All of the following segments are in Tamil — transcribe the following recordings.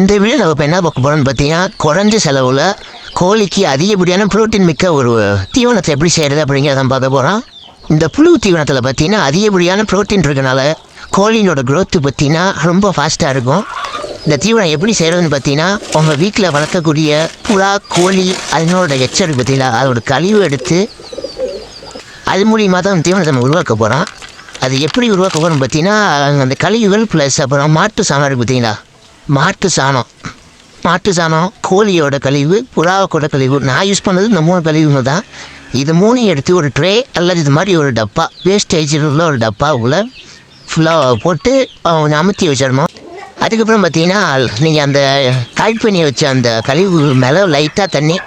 இந்த வீடியோ நம்ம இப்போ என்ன பார்க்க போகிறோம்னு பார்த்தீங்கன்னா குறைஞ்ச செலவில் கோழிக்கு அதிகப்படியான புரோட்டீன் மிக்க ஒரு தீவனத்தை எப்படி செய்கிறது அப்படிங்கிறத பார்க்க போகிறோம் இந்த புழு தீவனத்தில் பார்த்தீங்கன்னா அதிகப்படியான புரோட்டீன் இருக்கனால கோழியோட க்ரோத்து பார்த்தீங்கன்னா ரொம்ப ஃபாஸ்ட்டாக இருக்கும். இந்த தீவனம் எப்படி செய்கிறதுன்னு பார்த்தீங்கன்னா உங்கள் வீட்டில் வளர்க்கக்கூடிய புறா கோழி அதனோட எச்சரிக்கை பார்த்தீங்களா? அதோட கழிவு எடுத்து அது மூலியமாக தான் தீவனத்தை நம்ம உருவாக்க போகிறோம் அது எப்படி உருவாக்க போகிறோம் பார்த்தீங்கன்னா அந்த கழிவுகள் ப்ளஸ் அப்புறம் மாட்டு சாணம் இருக்குது பார்த்தீங்களா? மாட்டு சாணம். மாட்டு சாணம் கோழியோட கழிவு புறாவோட கழிவு. நான் யூஸ் பண்ணது இந்த மூணு கழிவுங்க தான். இது மூணையும் எடுத்து ஒரு ட்ரே அல்லது இது மாதிரி ஒரு டப்பா வேஸ்டேஜ் உள்ள ஒரு டப்பா உள்ள ஃபுல்லாக போட்டு அவங்க அமுத்தி வச்சிடணும். அதுக்கப்புறம் பார்த்தீங்கன்னா நீங்கள் அந்த காய் பண்ணி வச்ச அந்த கழிவு மேலே லைட்டாக தண்ணி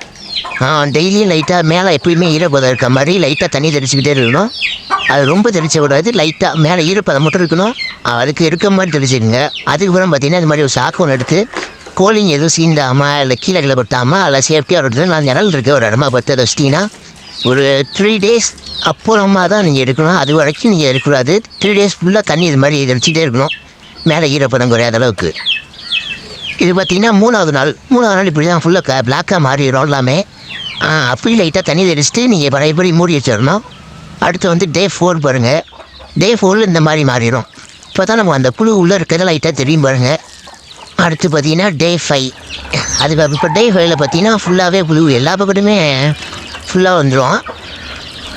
டெய்லியும் லைட்டாக மேலே எப்பயுமே ஈரப்பதம் இருக்க மாதிரி லைட்டாக தண்ணி தெளிச்சுக்கிட்டே இருக்கணும். அது ரொம்ப தெளிச்ச கூடாது லைட்டாக மேலே ஈரப்பதம் மட்டும் இருக்கணும். அதுக்கு இருக்க மாதிரி தெளிச்சுக்கோங்க அதுக்கப்புறம் பார்த்தீங்கன்னா இது மாதிரி ஒரு சாக்கு ஒன்று எடுத்து கோழிங்க எதுவும் சீண்டாமல் இல்லை கீழே கீழே பட்டாமல் அதில் சேஃப்டியாக ஒரு நான் நிழல் இருக்க. ஒரு இடமா பார்த்து அதை வச்சிட்டிங்கன்னா ஒரு த்ரீ டேஸ் அப்புறமா தான் நீங்கள் எடுக்கணும். அது வரைக்கும் நீங்கள் எடுக்கக்கூடாது. த்ரீ டேஸ் ஃபுல்லாக தண்ணி இது மாதிரி தெளிச்சிட்டே இருக்கணும். மேலே ஈரப்பதம் குறையாத அளவுக்கு. இது பார்த்தீங்கன்னா மூணாவது நாள். மூணாவது நாள் இப்படி தான் ஃபுல்லாக பிளாக்காக மாறிடும் எல்லாமே. அப்படி அப்படியே லைட்டாக தண்ணி தெளிச்சுட்டு நீங்கள் பழையபடி மூடி வச்சிடணும். அடுத்து வந்து டே ஃபோர் பாருங்கள் டே ஃபோரில் இந்த மாதிரி மாறிடும் இப்போ தான் நம்ம அந்த புழு உள்ளே இருக்கிறத லைட்டாக தெரியும் பாருங்கள் அடுத்து பார்த்தீங்கன்னா டே ஃபைவ் அது இப்போ டே ஃபைவ்ல பார்த்தீங்கன்னா ஃபுல்லாகவே புழு எல்லா பக்கத்துமே ஃபுல்லாக வந்துடும்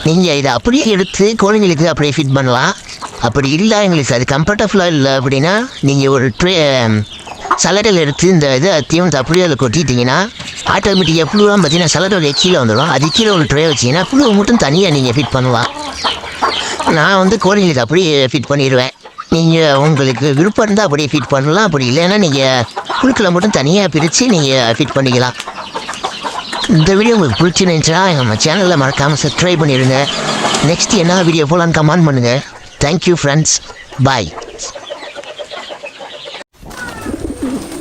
நீங்கள் இதை அப்படியே எடுத்து குழந்தைங்களுக்கு அப்படியே ஃபிட் பண்ணலாம். அப்படி இல்லை எங்களுக்கு அது கம்ஃபர்டபுளாக இல்லை அப்படின்னா நீங்கள் ஒரு ட்ரே சலடையில் எடுத்து இந்த இது தீவனத்தை அப்படியே அதில் கொட்டிட்டீங்கன்னா ஆட்டோமேட்டிக்காக புழுலாம் பார்த்தீங்கன்னா சலடோட கீழே வந்துடும். அது கீழே ஒரு ட்ரே வச்சிங்கன்னா புழுவை மட்டும் தனியாக நீங்கள் ஃபிட் பண்ணலாம் நான் வந்து கோழிங்களுக்கு அப்படியே ஃபிட் பண்ணிடுவேன். நீங்கள் உங்களுக்கு விருப்பம் இருந்தால் அப்படியே ஃபிட் பண்ணலாம் அப்படி இல்லைன்னா நீங்கள் புழுக்களை மட்டும் தனியாக பிரித்து நீங்கள் ஃபிட் பண்ணிக்கலாம். இந்த வீடியோ உங்களுக்கு பிடிச்சிருந்துச்சுன்னா நம்ம சேனலில் மறக்காமல் சப்ஸ்கிரைப் பண்ணிடுங்க. நெக்ஸ்ட் என்ன வீடியோ போகலான்னு கமெண்ட் பண்ணுங்கள் thank you friends bye Thank you.